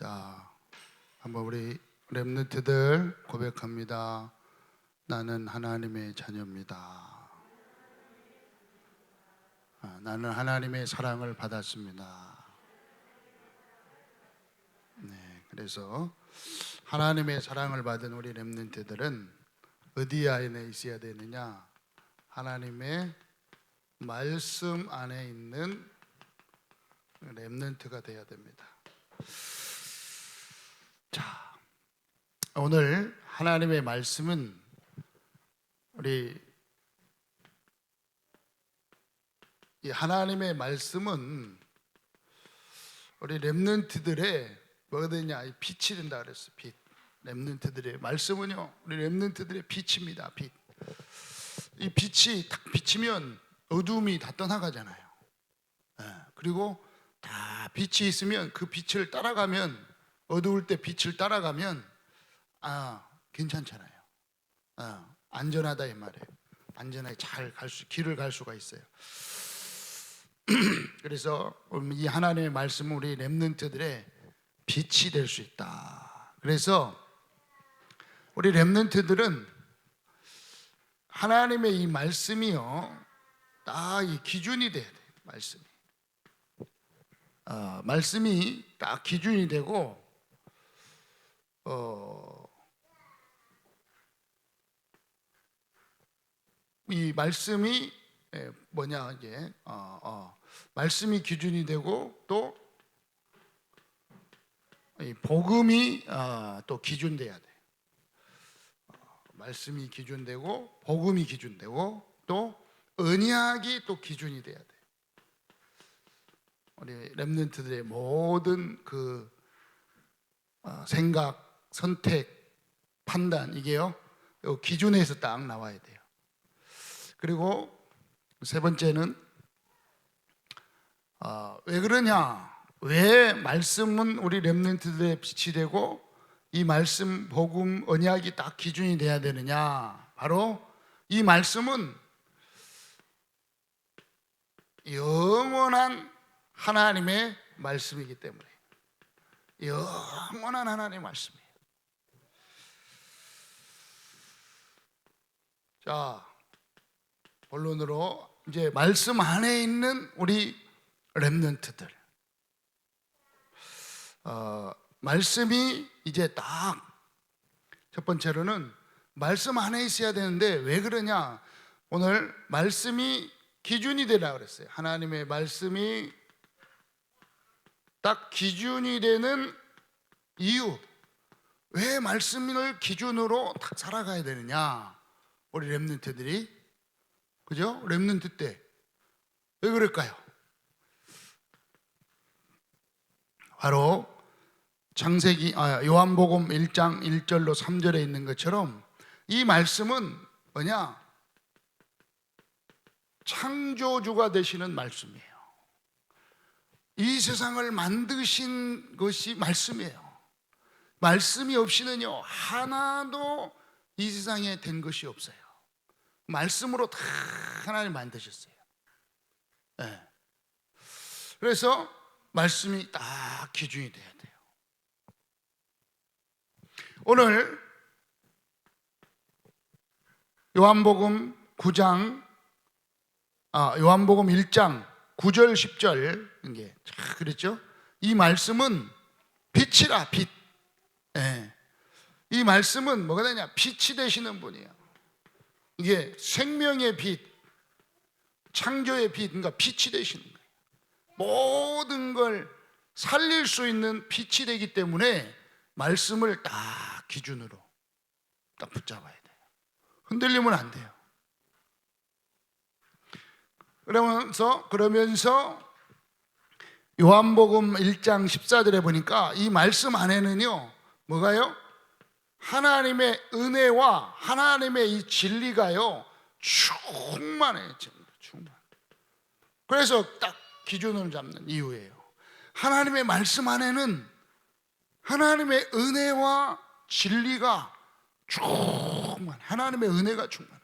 자, 한번 우리 렘넌트들 고백합니다. 나는 하나님의 자녀입니다. 아, 나는 하나님의 사랑을 받았습니다. 네, 그래서 하나님의 사랑을 받은 우리 렘넌트들은 어디 안에 있어야 되느냐? 하나님의 말씀 안에 있는 렘넌트가 돼야 됩니다. 자, 오늘 하나님의 말씀은 우리 이 하나님의 말씀은 우리 렘넌트들의 뭐가 되냐? 이 빛이 된다 그랬어. 빛. 렘넌트들의 말씀은요. 우리 렘넌트들의 빛입니다. 빛. 이 빛이 딱 비치면 어둠이 다 떠나가잖아요. 예, 그리고 다 빛이 있으면 그 빛을 따라가면 어두울 때 빛을 따라가면 아 괜찮잖아요. 아, 안전하다 이 말이에요. 안전하게 잘 갈 수, 길을 갈 수가 있어요. 그래서 이 하나님의 말씀은 우리 렘넌트들의 빛이 될 수 있다. 그래서 우리 렘넌트들은 하나님의 이 말씀이요, 딱 이 기준이 돼야 돼. 말씀이. 어, 말씀이 딱 기준이 되고 어, 이 말씀이 예, 뭐냐 이게 어, 어, 말씀이 기준이 되고 또이 복음이 어, 또 기준돼야 돼. 어, 말씀이 기준되고 복음이 기준되고 또 언약이 또 기준이 돼야 돼. 우리 렘넌트들의 모든 그 어, 생각, 선택, 판단 이게요 요 기준에서 딱 나와야 돼요. 그리고 세 번째는 어, 왜 그러냐? 왜 말씀은 우리 렘넌트들의 빛이 되고 이 말씀, 복음, 언약이 딱 기준이 돼야 되느냐? 바로 이 말씀은 영원한 하나님의 말씀이기 때문에 영원한 하나님의 말씀이에요. 자, 본론으로 이제 말씀 안에 있는 우리 렘넌트들. 어, 말씀이 이제 딱 첫 번째로는 말씀 안에 있어야 되는데 왜 그러냐? 오늘 말씀이 기준이 되라 그랬어요. 하나님의 말씀이 딱 기준이 되는 이유. 왜 말씀을 기준으로 딱 살아가야 되느냐? 우리 렘넌트들이 그죠? 렘넌트 때 왜 그럴까요? 바로 창세기 아, 요한복음 1장 1절로 3절에 있는 것처럼 이 말씀은 뭐냐? 창조주가 되시는 말씀이에요. 이 세상을 만드신 것이 말씀이에요. 말씀이 없이는요, 하나도 이 세상에 된 것이 없어요. 말씀으로 다 하나님 만드셨어요. 네. 그래서 말씀이 딱 기준이 돼야 돼요. 오늘 요한복음 9장, 아, 요한복음 1장 9절, 10절, 이게 자, 그랬죠? 이 말씀은 빛이라, 빛. 예. 이 말씀은 뭐가 되냐? 빛이 되시는 분이에요. 이게 생명의 빛, 창조의 빛, 그러니까 빛이 되시는 거예요. 모든 걸 살릴 수 있는 빛이 되기 때문에 말씀을 딱 기준으로 딱 붙잡아야 돼요. 흔들리면 안 돼요. 그러면서 그러면서 요한복음 1장 14절에 보니까 이 말씀 안에는요 뭐가요? 하나님의 은혜와 하나님의 이 진리가요 충만해요 충만. 그래서 딱 기준을 잡는 이유예요. 하나님의 말씀 안에는 하나님의 은혜와 진리가 충만. 하나님의 은혜가 충만해.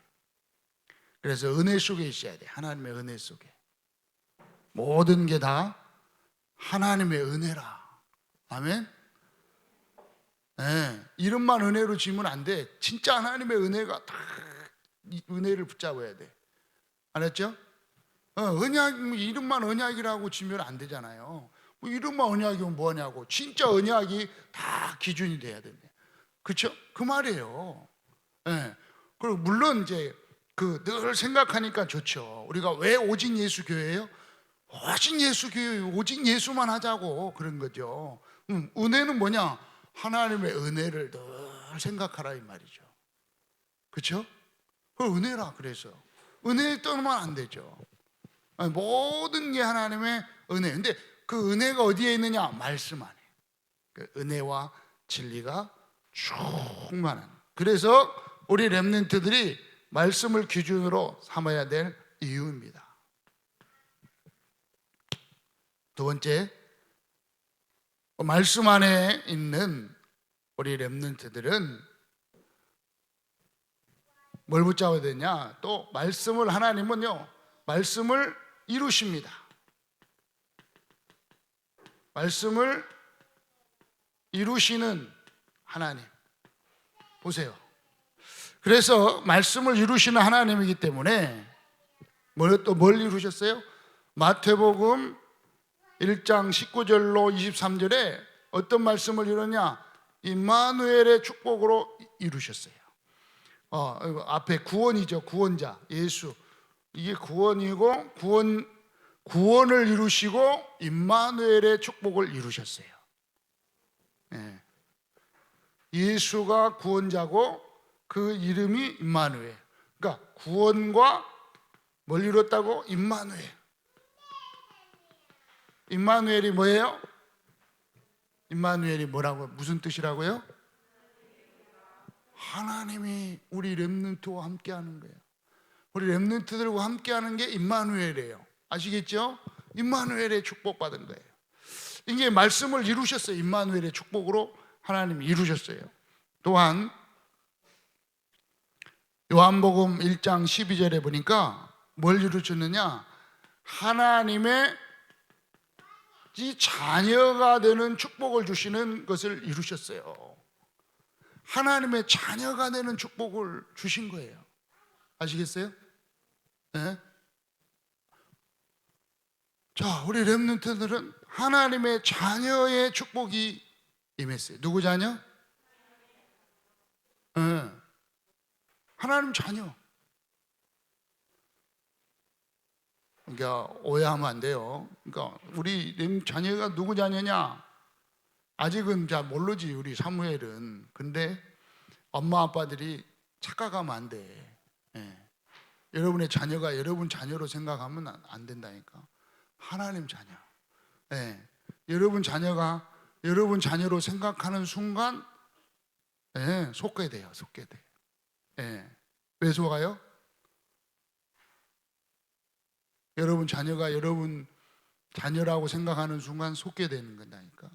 그래서 은혜 속에 있어야 돼. 하나님의 은혜 속에. 모든 게 다 하나님의 은혜라. 아멘. 예, 이름만 은혜로 지면 안 돼. 진짜 하나님의 은혜가 다이 은혜를 붙잡아야 돼. 알았죠? 어, 언약 이름만 언약이라고 지면 안 되잖아요. 뭐 이름만 언약이면 뭐냐고. 진짜 언약이 다 기준이 돼야 된대. 그렇죠? 그 말이에요. 예. 그리고 물론 이제 그 늘 생각하니까 좋죠. 우리가 왜 오직 예수 교회예요? 오직 예수 교회, 오직 예수만 하자고 그런 거죠. 음, 은혜는 뭐냐? 하나님의 은혜를 늘 생각하라 이 말이죠. 그렇죠? 그 은혜라 그래서 은혜 떠나면 안 되죠. 모든 게 하나님의 은혜. 근데 그 은혜가 어디에 있느냐? 말씀 안에. 그 은혜와 진리가 충만한. 그래서 우리 렘넌트들이 말씀을 기준으로 삼아야 될 이유입니다. 두 번째, 말씀 안에 있는 우리 렘넌트들은 뭘 붙잡아야 되냐? 또 말씀을 하나님은요, 말씀을 이루십니다. 말씀을 이루시는 하나님. 보세요. 그래서 말씀을 이루시는 하나님이기 때문에 뭘 또뭘 이루셨어요? 마태복음 1장 19절로 23절에 어떤 말씀을 이루냐? 임마누엘의 축복으로 이루셨어요. 어, 앞에 구원이죠. 구원자 예수. 이게 구원이고 구원 구원을 이루시고 임마누엘의 축복을 이루셨어요. 예. 예수가 구원자고 그 이름이 임마누엘. 그러니까 구원과 뭘 이뤘다고? 임마누엘. 임마누엘이 뭐예요? 임마누엘이 뭐라고 무슨 뜻이라고요? 하나님이 우리 렘넌트와 함께 하는 거예요. 우리 렘넌트들과 함께 하는 게 임마누엘이에요. 아시겠죠? 임마누엘의 축복 받은 거예요. 이게 말씀을 이루셨어요. 임마누엘의 축복으로 하나님이 이루셨어요. 또한 요한복음 1장 12절에 보니까 뭘 이루셨느냐? 하나님의 이 자녀가 되는 축복을 주시는 것을 이루셨어요. 하나님의 자녀가 되는 축복을 주신 거예요. 아시겠어요? 네? 자, 우리 렘넌트들은 하나님의 자녀의 축복이 임했어요. 누구 자녀? 네. 하나님 자녀. 그러니까 오해하면 안 돼요. 그러니까 우리 렘 자녀가 누구 자녀냐? 아직은 잘 모르지 우리 사무엘은. 근데 엄마 아빠들이 착각하면 안 돼. 예. 여러분의 자녀가 여러분 자녀로 생각하면 안- 안 된다니까. 하나님 자녀. 예. 여러분 자녀가 여러분 자녀로 생각하는 순간 예, 속게 돼요. 속게 돼. 예. 왜 속아요? 여러분 자녀가 여러분 자녀라고 생각하는 순간 속게 되는 거다니까.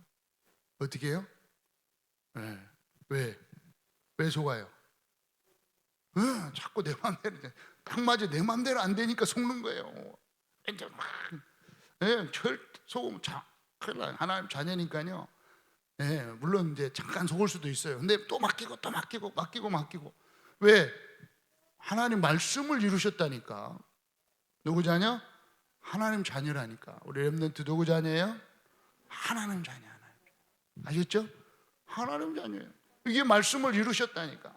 어떻게 해요? 예. 왜? 왜 속아요? 어, 자꾸 내 마음대로 딱 맞아 내 마음대로 안 되니까 속는 거예요. 이제 막 예, 철 속으면 자 큰일 나요. 하나님 자녀니까요. 예, 물론 이제 잠깐 속을 수도 있어요. 근데 또 맡기고 또 맡기고 맡기고 맡기고 왜? 하나님 말씀을 이루셨다니까. 누구 자녀? 하나님 자녀라니까. 우리 렘넌트 누구 자녀예요? 하나님 자녀 하나님. 아셨죠? 하나님 자녀예요. 이게 말씀을 이루셨다니까.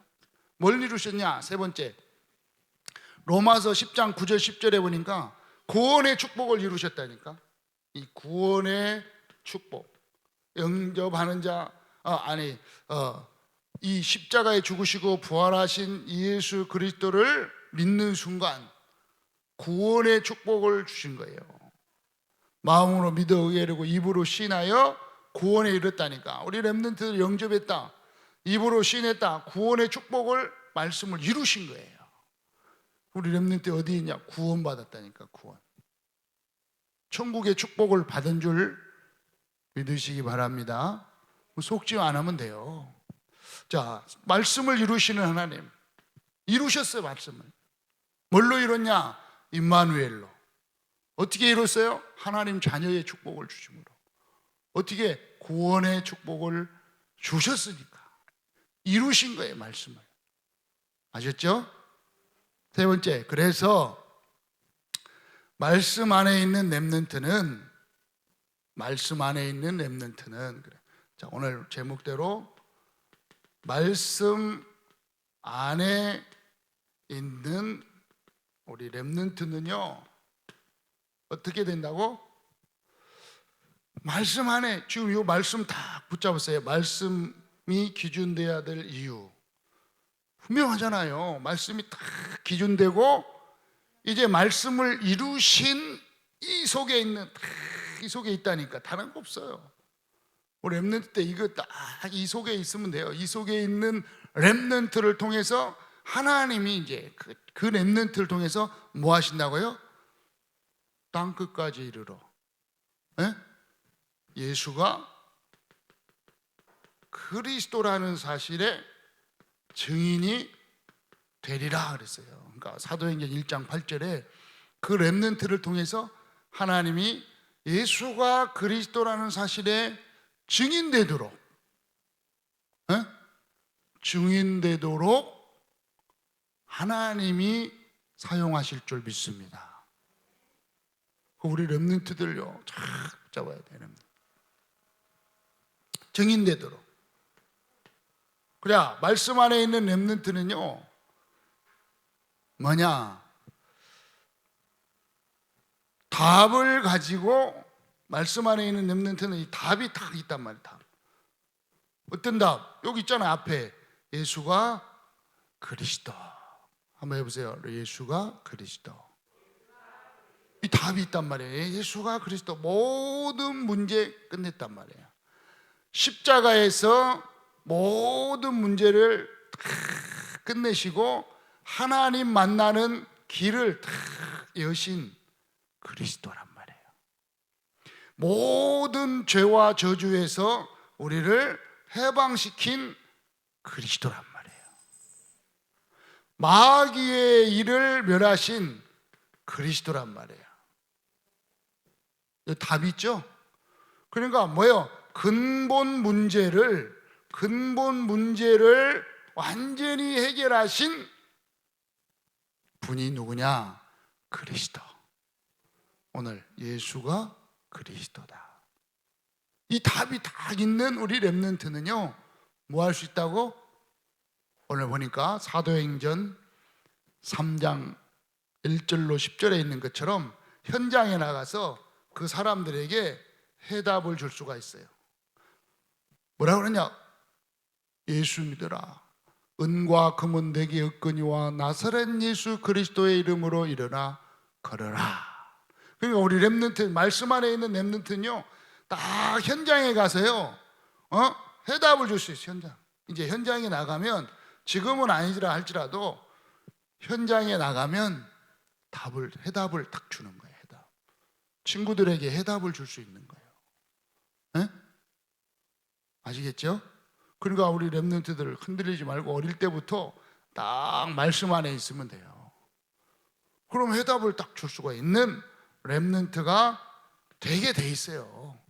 뭘 이루셨냐? 세 번째. 로마서 10장 9절 10절에 보니까 구원의 축복을 이루셨다니까. 이 구원의 축복. 영접하는 자 어, 아니 어, 이 십자가에 죽으시고 부활하신 예수 그리스도를 믿는 순간 구원의 축복을 주신 거예요. 마음으로 믿어 의뢰고 입으로 신하여 구원에 이르렀다니까. 우리 렘넌트들 영접했다. 입으로 신했다. 구원의 축복을 말씀을 이루신 거예요. 우리 렘넌트 어디 있냐? 구원 받았다니까. 구원. 천국의 축복을 받은 줄 믿으시기 바랍니다. 속지 안 하면 돼요. 자, 말씀을 이루시는 하나님. 이루셨어요, 말씀을. 뭘로 이뤘냐? 임마누엘로. 어떻게 이뤘어요? 하나님 자녀의 축복을 주심으로. 어떻게 구원의 축복을 주셨으니까. 이루신 거예요, 말씀을. 아셨죠? 세 번째, 그래서 말씀 안에 있는 렘넌트는 말씀 안에 있는 렘넌트는 그래. 자, 오늘 제목대로 말씀 안에 있는 우리 렘넌트는요. 어떻게 된다고? 말씀 안에 지금 이 말씀 다 붙잡으세요. 말씀이 기준돼야 될 이유. 분명하잖아요. 말씀이 다 기준되고 이제 말씀을 이루신 이 속에 있는 다이 속에 있다니까 다른 거 없어요. 우리 렘넌트 때 이거 딱 이 속에 있으면 돼요. 이 속에 있는 렘넌트를 통해서 하나님이 이제 그, 그 렘넌트를 통해서 뭐 하신다고요? 땅 끝까지 이르러. 예? 예수가 그리스도라는 사실에 증인이 되리라 그랬어요. 그러니까 사도행전 1장 8절에 그 렘넌트를 통해서 하나님이 예수가 그리스도라는 사실에 증인되도록 에? 증인되도록 하나님이 사용하실 줄 믿습니다. 그 우리 렘넌트들요 잘 잡아야 되는 증인되도록 그래 말씀 안에 있는 렘넌트는요 뭐냐 답을 가지고 말씀 안에 있는 렘넌트는 이 답이 다 있단 말이야 답. 어떤 답? 여기 있잖아요 앞에 예수가 그리스도 한번 해보세요 예수가 그리스도 이 답이 있단 말이에요 예수가 그리스도 모든 문제 끝냈단 말이에요 십자가에서 모든 문제를 다 끝내시고 하나님 만나는 길을 다 여신 그리스도란 말이에요. 모든 죄와 저주에서 우리를 해방시킨 그리스도란 말이에요. 마귀의 일을 멸하신 그리스도란 말이에요. 답 있죠? 그러니까 뭐예요? 근본 문제를 근본 문제를 완전히 해결하신 분이 누구냐? 그리스도. 오늘 예수가 그리스도다. 이 답이 다 있는 우리 렘넌트는요. 뭐 할 수 있다고? 오늘 보니까 사도행전 3장 1절로 10절에 있는 것처럼 현장에 나가서 그 사람들에게 해답을 줄 수가 있어요. 뭐라 그러냐? 예수 믿어라. 은과 금은 내게 없거니와 나사렛 예수 그리스도의 이름으로 일어나 걸어라. 그러니까 우리 렘넌트 말씀 안에 있는 렘넌트는요. 딱 현장에 가서요. 어? 해답을 줄 수 있어요. 현장. 이제 현장에 나가면 지금은 아니라 할지라도 현장에 나가면 답을 해답을 딱 주는 거예요. 해답. 친구들에게 해답을 줄 수 있는 거예요. 에? 아시겠죠? 그러니까 우리 렘넌트들 흔들리지 말고 어릴 때부터 딱 말씀 안에 있으면 돼요. 그럼 해답을 딱 줄 수가 있는 렘넌트가 되게 돼 있어요.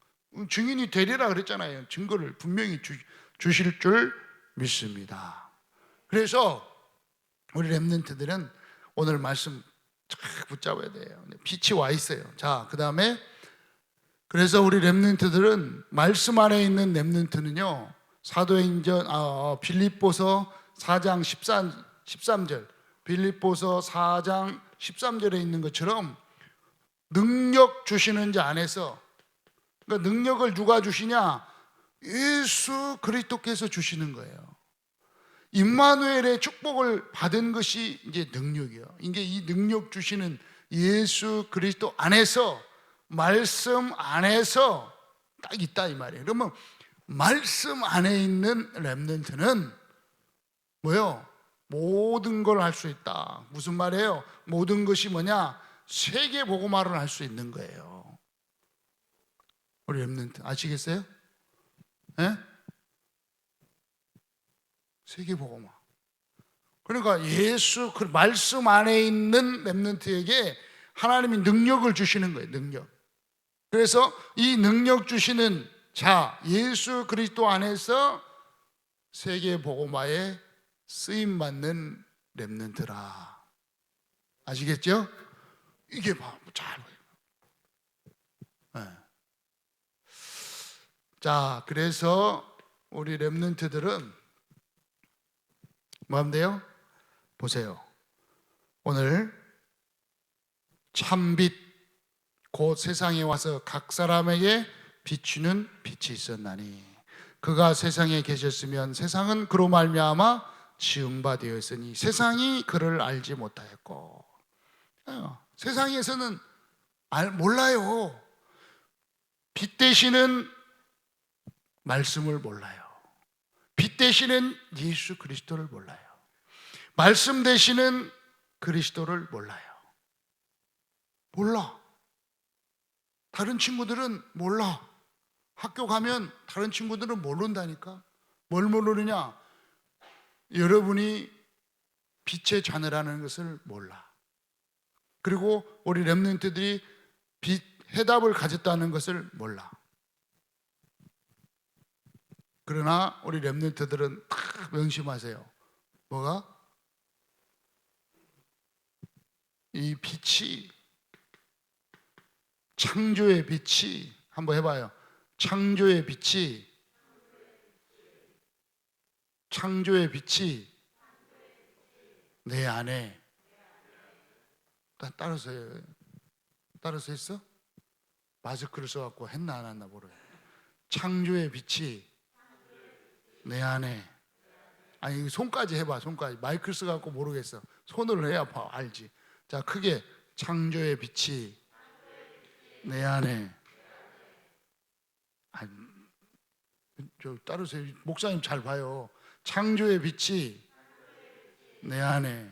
증인이 되리라 그랬잖아요. 증거를 분명히 주, 주실 줄 믿습니다. 그래서 우리 렘넌트들은 오늘 말씀 쫙 붙잡아야 돼요. 빛이 와 있어요. 자, 그 다음에 그래서 우리 렘넌트들은 말씀 안에 있는 렘넌트는요. 사도행전 아, 어, 빌립보서 4장 13, 13절 빌립보서 4장 13절에 있는 것처럼 능력 주시는 자 안에서 그러니까 능력을 누가 주시냐? 예수 그리스도께서 주시는 거예요. 임마누엘의 축복을 받은 것이 이제 능력이에요. 이게 이 능력 주시는 예수 그리스도 안에서 말씀 안에서 딱 있다 이 말이에요. 그러면 말씀 안에 있는 렘넌트는 뭐요? 모든 걸 할 수 있다. 무슨 말이에요? 모든 것이 뭐냐? 세계 보고말을 할 수 있는 거예요. 우리 렘넌트 아시겠어요? 예? 세계 보고말. 그러니까 예수 그 말씀 안에 있는 렘넌트에게 하나님이 능력을 주시는 거예요. 능력. 그래서 이 능력 주시는 자 예수 그리스도 안에서 세계 복음화에 쓰임 받는 렘넌트라. 아시겠죠? 이게 봐잘 보여요. 네. 자, 그래서 우리 렘넌트들은 뭐 하면 요 보세요. 오늘 참빛 곧 세상에 와서 각 사람에게 비추는 빛이 있었나니 그가 세상에 계셨으면 세상은 그로 말미암아 지은 바 되었으니 세상이 그를 알지 못하였고 어, 세상에서는 알, 몰라요. 빛 대신은 말씀을 몰라요. 빛 대신은 예수 그리스도를 몰라요. 말씀 대신은 그리스도를 몰라요. 몰라. 다른 친구들은 몰라. 학교 가면 다른 친구들은 모른다니까. 뭘 모르느냐? 여러분이 빛의 자녀라는 것을 몰라. 그리고 우리 렘넌트들이 빛 해답을 가졌다는 것을 몰라. 그러나 우리 렘넌트들은 딱 명심하세요. 뭐가? 이 빛이 창조의 빛이 한번 해봐요. 창조의 빛이 창조의 빛이 내 안에 따, 따라서 해요. 따라서 했어? 마스크를 써갖고 했나 안 했나 모르요 창조의 빛이 내 안에. 아니 손까지 해봐 손까지. 마이크를 써갖고 모르겠어. 손으로 해야 봐 알지? 자 크게. 창조의 빛이 내 안에. 아, 저 따르세요. 목사님 잘 봐요. 창조의 빛이 내 안에.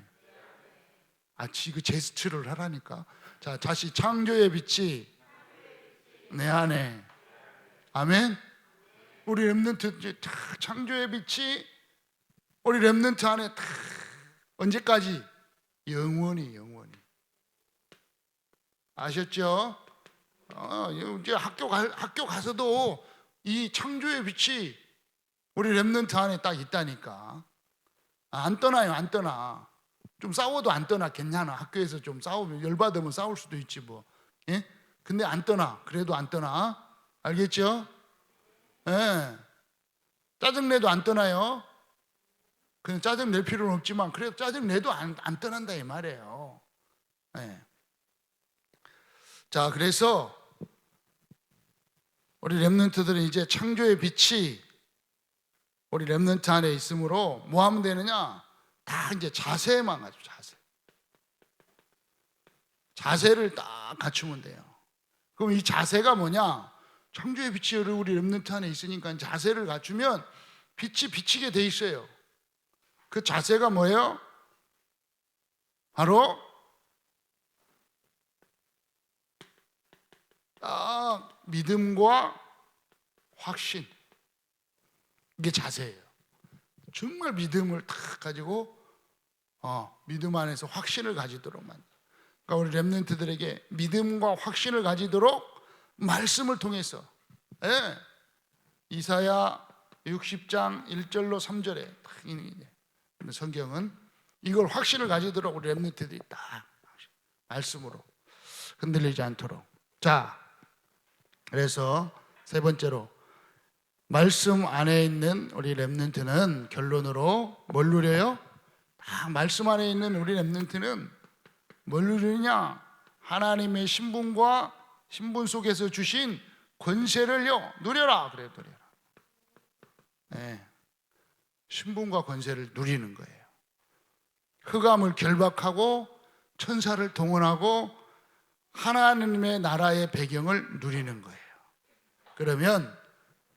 아 지금 제스처를 하라니까. 자 다시. 창조의 빛이 내 안에. 아멘 우리 다 창조의 빛이 우리 렘넌트 안에 다 언제까지? 영원히 영원히. 아셨죠? 어, 이제 학교 가, 학교 가서도 이 창조의 빛이 우리 렘넌트 안에 딱 있다니까. 아, 안 떠나요 안 떠나. 좀 싸워도 안 떠나. 괜찮아. 학교에서 좀 싸우면 열받으면 싸울 수도 있지 뭐. 예? 근데 안 떠나. 그래도 안 떠나. 알겠죠? 예. 짜증내도 안 떠나요 그냥 짜증 낼 필요는 없지만 그래도 짜증 내도 안, 안 떠난다 이 말이에요. 네. 자 그래서 우리 렘넌트들은 이제 창조의 빛이 우리 렘넌트 안에 있으므로 뭐 하면 되느냐? 다 이제 자세만 가지고 자세. 자세를 딱 갖추면 돼요. 그럼 이 자세가 뭐냐? 창조의 빛이 우리 렘넌트 안에 있으니까 자세를 갖추면 빛이 비치게 돼 있어요. 그 자세가 뭐예요? 바로 아, 믿음과 확신. 이게 자세예요. 정말 믿음을 탁 가지고 어, 믿음 안에서 확신을 가지도록 만. 그러니까 우리 렘넌트들에게 믿음과 확신을 가지도록 말씀을 통해서 예. 이사야 60장 1절로 3절에 딱 있는 성경은 이걸 확신을 가지도록 렘넌트들이 딱 말씀으로 흔들리지 않도록. 자, 그래서 세 번째로 말씀 안에 있는 우리 렘넌트는 결론으로 뭘 누려요? 다 말씀 안에 있는 우리 렘넌트는 뭘 누리냐? 하나님의 신분과 신분 속에서 주신 권세를요 누려라 그래 누려라. 네. 신분과 권세를 누리는 거예요. 흑암을 결박하고 천사를 동원하고 하나님의 나라의 배경을 누리는 거예요. 그러면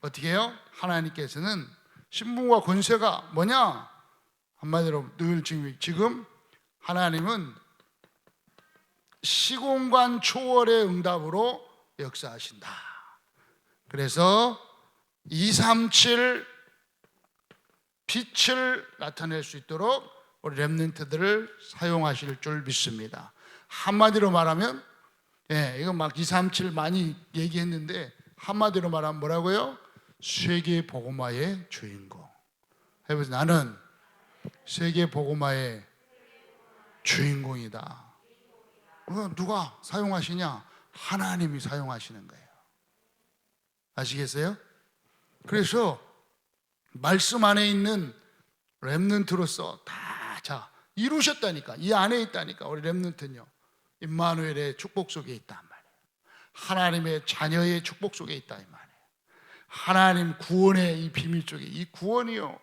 어떻게 해요? 하나님께서는 신분과 권세가 뭐냐? 한마디로 늘 지금, 지금 하나님은 시공간 초월의 응답으로 역사하신다. 그래서 237 빛을 나타낼 수 있도록 우리 렘넌트들을 사용하실 줄 믿습니다. 한마디로 말하면 예, 이거 막 2, 3, 7 많이 얘기했는데 한마디로 말하면 뭐라고요? 세계 복음화의 주인공. 해보세요. 나는 세계 복음화의 주인공이다. 어, 누가 사용하시냐? 하나님이 사용하시는 거예요. 아시겠어요? 그래서 말씀 안에 있는 렘넌트로서 다 자 이루셨다니까 이 안에 있다니까 우리 렘넌트는요 임마누엘의 축복 속에 있단 말이에요 하나님의 자녀의 축복 속에 있다 이 말이에요 하나님 구원의 이 비밀 속에 이 구원이요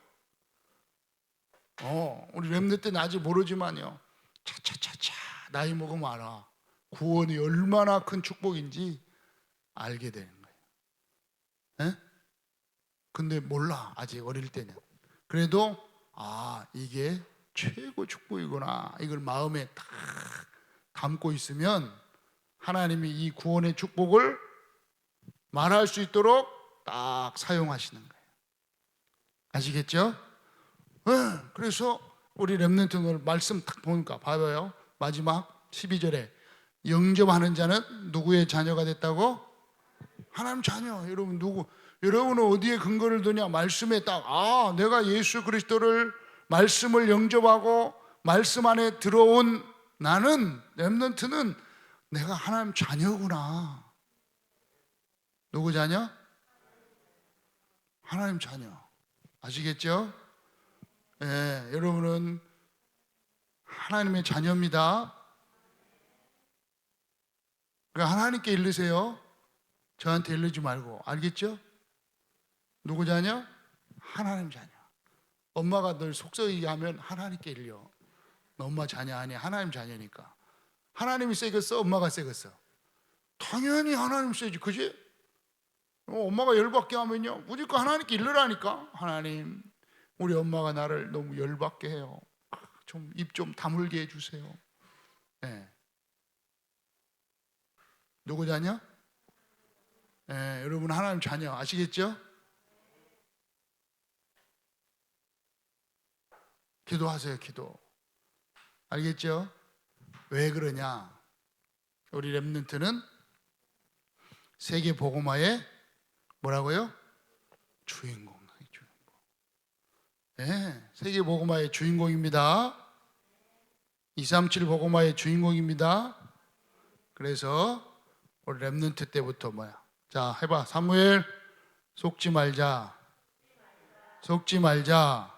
어 우리 렘넌트는 아직 모르지만요 차차차차 나이 먹으면 알아. 구원이 얼마나 큰 축복인지 알게 되는 거예요. 에? 근데 몰라 아직 어릴 때는. 그래도 아 이게 최고 축복이구나. 이걸 마음에 딱 담고 있으면 하나님이 이 구원의 축복을 말할 수 있도록 딱 사용하시는 거예요. 아시겠죠? 네, 그래서 우리 렘넌트 오늘 말씀 딱 보니까 봐봐요 마지막 12절에 영접하는 자는 누구의 자녀가 됐다고? 하나님 자녀 여러분 누구 여러분은 어디에 근거를 두냐 말씀에 딱 아 내가 예수 그리스도를 말씀을 영접하고 말씀 안에 들어온 나는 렘넌트는 내가 하나님 자녀구나 누구 자녀? 하나님 자녀 아시겠죠? 예, 여러분은 하나님의 자녀입니다 그러니까 하나님께 일르세요 저한테 일르지 말고 알겠죠? 누구 자녀? 하나님 자녀. 엄마가 늘 속썩이게 하면 하나님께 일려. 너 엄마 자녀 아니야. 하나님 자녀니까. 하나님이 세겠어? 엄마가 세겠어? 당연히 하나님 세지. 그지? 어, 엄마가 열받게 하면요. 무조건 하나님께 일러라니까. 하나님, 우리 엄마가 나를 너무 열받게 해요. 좀입좀 다물게 해주세요. 네. 누구 자녀? 네, 여러분 하나님 자녀 아시겠죠? 기도하세요, 기도. 알겠죠? 왜 그러냐? 우리 렘넌트는 세계 복음화의 뭐라고요? 주인공. 네, 세계 복음화의 주인공입니다. 237 복음화의 주인공입니다. 그래서 우리 렘넌트 때부터 뭐야? 자, 해봐. 사무엘 속지 말자. 속지 말자.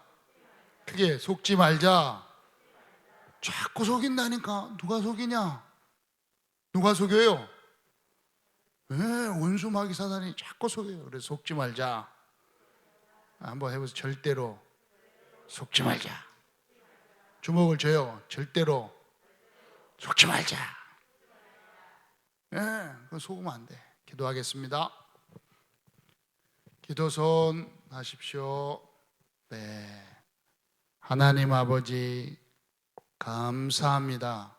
크게 속지 말자. 자꾸 속인다니까. 누가 속이냐? 누가 속여요? 왜 원수 마귀 사단이 자꾸 속여요? 그래서 속지 말자. 한번 해보세요. 절대로 속지 말자. 주먹을 줘요. 절대로 속지 말자. 예, 네, 그거 속으면 안 돼. 기도하겠습니다. 기도손 하십시오. 네. 하나님 아버지, 감사합니다.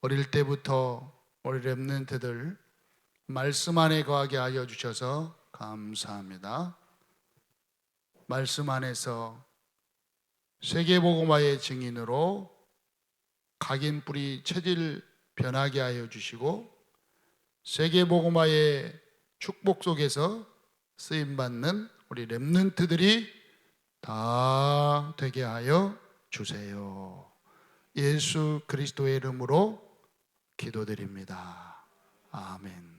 어릴 때부터 우리 랩런트들 말씀 안에 거하게 하여 주셔서 감사합니다. 말씀 안에서 세계복음화의 증인으로 각인 뿌리 체질 변하게 하여 주시고 세계복음화의 축복 속에서 쓰임 받는 우리 렘넌트들이 다 되게 하여 주세요. 예수 그리스도의 이름으로 기도드립니다. 아멘.